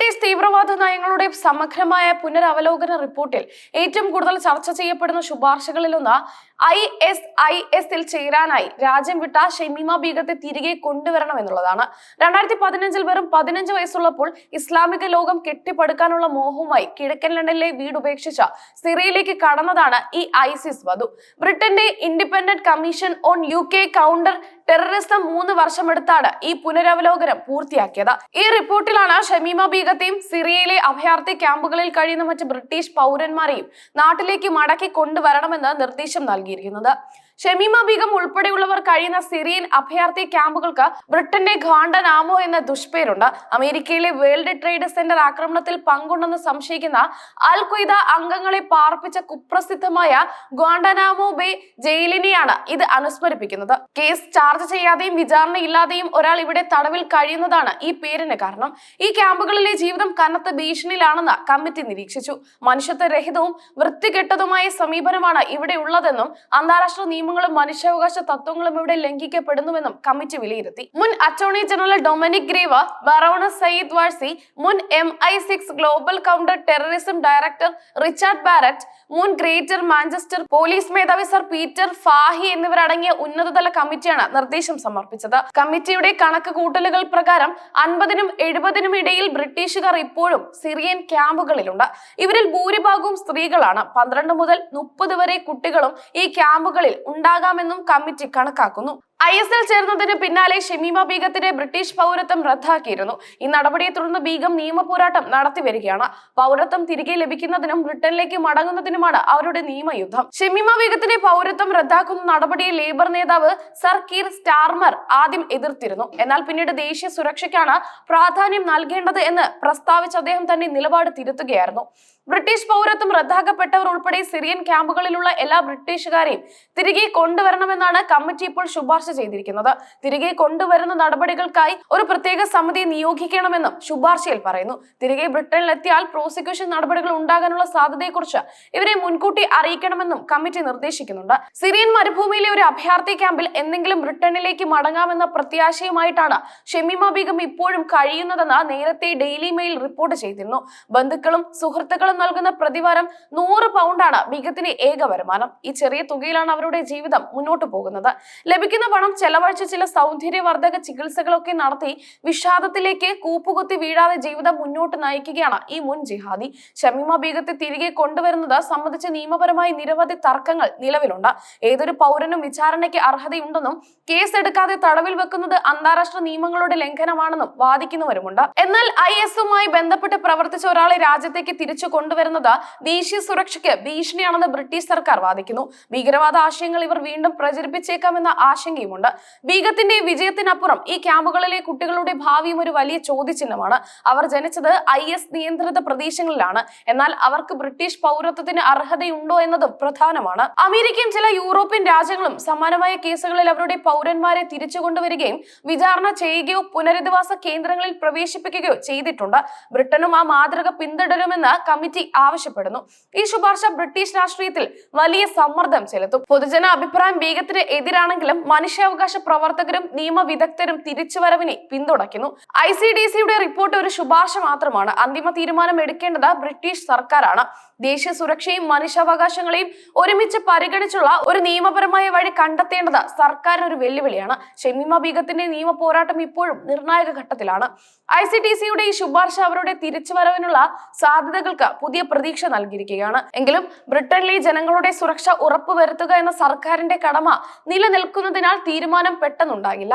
British തീവ്രവാദ നയങ്ങളുടെ സമഗ്രമായ പുനരവലോകന റിപ്പോർട്ടിൽ ഏറ്റവും കൂടുതൽ ചർച്ച ചെയ്യപ്പെടുന്ന ശുപാർശകളിലൊന്ന് ഐ എസ് ഐ എസിൽ ചേരാനായി രാജ്യം വിട്ട ഷെമീമ ബീഗത്തെ തിരികെ കൊണ്ടുവരണം എന്നുള്ളതാണ്. രണ്ടായിരത്തി പതിനഞ്ചിൽ വെറും പതിനഞ്ച് വയസ്സുള്ളപ്പോൾ ഇസ്ലാമിക ലോകം കെട്ടിപ്പടുക്കാനുള്ള മോഹവുമായി കിഴക്കൻ ലണ്ടനിലെ വീട് ഉപേക്ഷിച്ച സിറിയയിലേക്ക് കടന്നതാണ് ഈ ഐസിസ് വധു. ബ്രിട്ടന്റെ independent commission on U K counter terrorism മൂന്ന് വർഷമെടുത്താണ് ഈ പുനരവലോകനം പൂർത്തിയാക്കിയത്. ഈ റിപ്പോർട്ടിലാണ് ഷമീമ ബീഗത്തെയും സിറിയയിലെ അഭയാർത്ഥി ക്യാമ്പുകളിൽ കഴിയുന്ന മറ്റ് ബ്രിട്ടീഷ് പൗരന്മാരെയും നാട്ടിലേക്ക് മടക്കി കൊണ്ടുവരണമെന്ന് നിർദ്ദേശം നൽകിയിരിക്കുന്നത് ഷമീമ ബീഗം ഉൾപ്പെടെയുള്ളവർ കഴിയുന്ന സിറിയൻ അഭയാർത്ഥി ക്യാമ്പുകൾക്ക് ബ്രിട്ടന്റെ ഖാണ്ടനാമോ എന്ന ദുഷ്പേരുണ്ട്. അമേരിക്കയിലെ വേൾഡ് ട്രേഡ് സെന്റർ ആക്രമണത്തിൽ പങ്കുണ്ടെന്ന് സംശയിക്കുന്ന അൽ ഖ്വയ്ദ അംഗങ്ങളെ പാർപ്പിച്ച കുപ്രസിദ്ധമായ ഗ്വാണ്ടനാമോ ബേ ജയിലിനെയാണ് ഇത് അനുസ്മരിപ്പിക്കുന്നത്. കേസ് ചാർജ് ചെയ്യാതെയും വിചാരണയില്ലാതെയും ഒരാൾ ഇവിടെ തടവിൽ കഴിയുന്നതാണ് ഈ പേരിന് കാരണം. ഈ ക്യാമ്പുകളിലെ ജീവിതം കനത്ത ഭീഷണിയിലാണെന്ന് കമ്മിറ്റി നിരീക്ഷിച്ചു. മനുഷ്യത്വരഹിതവും വൃത്തികെട്ടതുമായ സമീപനമാണ് ഇവിടെ ഉള്ളതെന്നും അന്താരാഷ്ട്ര നിയമങ്ങളും മനുഷ്യാവകാശ തത്വങ്ങളും ഇവിടെ ലംഘിക്കപ്പെടുന്നുവെന്നും കമ്മിറ്റി വിലയിരുത്തി. മുൻ attorney general Dominic Grieve baroness Sayeeda Warsi മുൻ M I six global counter terrorism director Richard Barrett മുൻ ഗ്രേറ്റർ മാഞ്ചസ്റ്റർ പോലീസ് മേധാവി സർ പീറ്റർ ഫാഹി എന്നിവരടങ്ങിയ ഉന്നതതല കമ്മിറ്റിയാണ് നിർദ്ദേശം സമർപ്പിച്ചത്. കമ്മിറ്റിയുടെ കണക്ക് കൂട്ടലുകൾ പ്രകാരം അൻപതിനും എഴുപതിനും ഇടയിൽ ബ്രിട്ടീഷുകാർ ഇപ്പോഴും സിറിയൻ ക്യാമ്പുകളിലുണ്ട്. ഇവരിൽ ഭൂരിഭാഗവും സ്ത്രീകളാണ്. പന്ത്രണ്ട് മുതൽ മുപ്പത് വരെ കുട്ടികളും ഈ ക്യാമ്പുകളിൽ ഉണ്ടാകാമെന്നും കമ്മിറ്റി കണക്കാക്കുന്നു ഐ എസ് എൽ ചേർന്നതിന് പിന്നാലെ ഷമീമ ബീഗത്തിന്റെ ബ്രിട്ടീഷ് പൗരത്വം റദ്ദാക്കിയിരുന്നു. ഈ നടപടിയെ തുടർന്ന് ബീഗം നിയമപോരാട്ടം നടത്തി വരികയാണ്. പൗരത്വം തിരികെ ലഭിക്കുന്നതിനും ബ്രിട്ടനിലേക്ക് മടങ്ങുന്നതിനുമാണ് അവരുടെ നിയമയുദ്ധം. ഷമീമ ബീഗത്തിന്റെ പൗരത്വം റദ്ദാക്കുന്ന നടപടിയെ ലേബർ നേതാവ് സർ കീർ സ്റ്റാർമർ ആദ്യം എതിർത്തിരുന്നു. എന്നാൽ പിന്നീട് ദേശീയ സുരക്ഷയ്ക്കാണ് പ്രാധാന്യം നൽകേണ്ടത് എന്ന് പ്രസ്താവിച്ച് അദ്ദേഹം തന്നെ നിലപാട് തിരുത്തുകയായിരുന്നു. ബ്രിട്ടീഷ് പൗരത്വം റദ്ദാക്കപ്പെട്ടവർ ഉൾപ്പെടെ സിറിയൻ ക്യാമ്പുകളിലുള്ള എല്ലാ ബ്രിട്ടീഷുകാരെയും തിരികെ കൊണ്ടുവരണമെന്നാണ് കമ്മിറ്റി ഇപ്പോൾ ശുപാർശ ചെയ്തിരിക്കുന്നത്. തിരികെ കൊണ്ടുവരുന്ന നടപടികൾക്കായി ഒരു പ്രത്യേക സമിതി നിയോഗിക്കണമെന്നും ശുപാർശയിൽ പറയുന്നു. തിരികെ ബ്രിട്ടനിലെത്തിയാൽ പ്രോസിക്യൂഷൻ നടപടികൾ ഉണ്ടാകാനുള്ള സാധ്യതയെക്കുറിച്ച് ഇവരെ മുൻകൂട്ടി അറിയിക്കണമെന്നും കമ്മിറ്റി നിർദ്ദേശിക്കുന്നുണ്ട്. സിറിയൻ മരുഭൂമിയിലെ ഒരു അഭയാർത്ഥി ക്യാമ്പിൽ എന്തെങ്കിലും ബ്രിട്ടനിലേക്ക് മടങ്ങാമെന്ന പ്രത്യാശയുമായിട്ടാണ് ഷെമിമ ബീഗം ഇപ്പോഴും കഴിയുന്നതെന്ന് നേരത്തെ ഡെയിലി മെയിൽ റിപ്പോർട്ട് ചെയ്തിരുന്നു. ബന്ധുക്കളും സുഹൃത്തുക്കളും നൽകുന്ന പ്രതിവാരം നൂറ് പൗണ്ടാണ് ബീഗത്തിന്റെ ഏക വരുമാനം. ഈ ചെറിയ തുകയിലാണ് അവരുടെ ജീവിതം മുന്നോട്ട് പോകുന്നത്. ലഭിക്കുന്ന പണം ചെലവഴിച്ച് ചില സൗന്ദര്യവർദ്ധക ചികിത്സകളൊക്കെ നടത്തി വിഷാദത്തിലേക്ക് കൂപ്പുകുത്തി വീഴാതെ ജീവിതം മുന്നോട്ട് നയിക്കുകയാണ് ഈ മുൻ ജിഹാദി. ഷമീമ ബീഗത്തെ തിരികെ കൊണ്ടുവരുന്നത് സംബന്ധിച്ച് നിയമപരമായി നിരവധി തർക്കങ്ങൾ നിലവിലുണ്ട്. ഏതൊരു പൗരനും വിചാരണയ്ക്ക് അർഹതയുണ്ടെന്നും കേസ് എടുക്കാതെ തടവിൽ വെക്കുന്നത് അന്താരാഷ്ട്ര നിയമങ്ങളുടെ ലംഘനമാണെന്നും വാദിക്കുന്നവരുമുണ്ട്. എന്നാൽ ഐ എസുമായി ബന്ധപ്പെട്ട് പ്രവർത്തിച്ച ഒരാളെ രാജ്യത്തേക്ക് തിരിച്ചു കൊണ്ടുവരുന്നത് ദേശീയ സുരക്ഷയ്ക്ക് ഭീഷണിയാണെന്ന് ബ്രിട്ടീഷ് സർക്കാർ വാദിക്കുന്നു. ഭീകരവാദ ആശയങ്ങൾ ഇവർ വീണ്ടും പ്രചരിപ്പിച്ചേക്കാമെന്ന ആശങ്കയുമുണ്ട് ബീഗത്തിന്റെ വിജയത്തിനപ്പുറം ഈ ക്യാമ്പുകളിലെ കുട്ടികളുടെ ഭാവിയും ഒരു വലിയ ചോദ്യചിഹ്നമാണ്. അവർ ജനിച്ചത് ഐ എസ് നിയന്ത്രിത പ്രദേശങ്ങളിലാണ്. എന്നാൽ അവർക്ക് ബ്രിട്ടീഷ് പൗരത്വത്തിന് അർഹതയുണ്ടോ എന്നതും പ്രധാനമാണ്. അമേരിക്കയും ചില യൂറോപ്യൻ രാജ്യങ്ങളും സമാനമായ കേസുകളിൽ അവരുടെ പൗരന്മാരെ തിരിച്ചു കൊണ്ടുവരികയും വിചാരണ ചെയ്യുകയോ പുനരധിവാസ കേന്ദ്രങ്ങളിൽ പ്രവേശിപ്പിക്കുകയോ ചെയ്തിട്ടുണ്ട്. ബ്രിട്ടനും ആ മാതൃക പിന്തുടരുമെന്ന് കമ്മിറ്റി ആവശ്യപ്പെടുന്നു. ഈ ശുപാർശ ബ്രിട്ടീഷ് രാഷ്ട്രീയത്തിൽ വലിയ സമ്മർദ്ദം ചെലുത്തും. പൊതുജന അഭിപ്രായം ബീഗത്തിന് എതിരാണെങ്കിലും മനുഷ്യാവകാശ പ്രവർത്തകരും നിയമവിദഗ്ധരും തിരിച്ചുവരവിനെ പിന്തുണയ്ക്കുന്നു. ഐ സി ഡി സിയുടെ റിപ്പോർട്ട് ഒരു ശുപാർശ മാത്രമാണ്. അന്തിമ തീരുമാനം എടുക്കേണ്ടത് ബ്രിട്ടീഷ് സർക്കാരാണ്. ദേശീയ സുരക്ഷയും മനുഷ്യാവകാശങ്ങളെയും ഒരുമിച്ച് പരിഗണിച്ചുള്ള ഒരു നിയമപരമായ വഴി കണ്ടെത്തേണ്ടത് സർക്കാരിന് ഒരു വെല്ലുവിളിയാണ്. ഷെമിമ ബീഗത്തിന്റെ നിയമ പോരാട്ടം ഇപ്പോഴും നിർണായക ഘട്ടത്തിലാണ്. ഐ സി ടി സിയുടെ ഈ ശുപാർശ അവരുടെ തിരിച്ചുവരവിനുള്ള സാധ്യതകൾക്ക് പുതിയ പ്രതീക്ഷ നൽകിയിരിക്കുകയാണ്. എങ്കിലും ബ്രിട്ടനിലെ ജനങ്ങളുടെ സുരക്ഷ ഉറപ്പുവരുത്തുക എന്ന സർക്കാരിന്റെ കടമ നിലനിൽക്കുന്നതിനാൽ തീരുമാനം പെട്ടെന്നുണ്ടാകില്ല.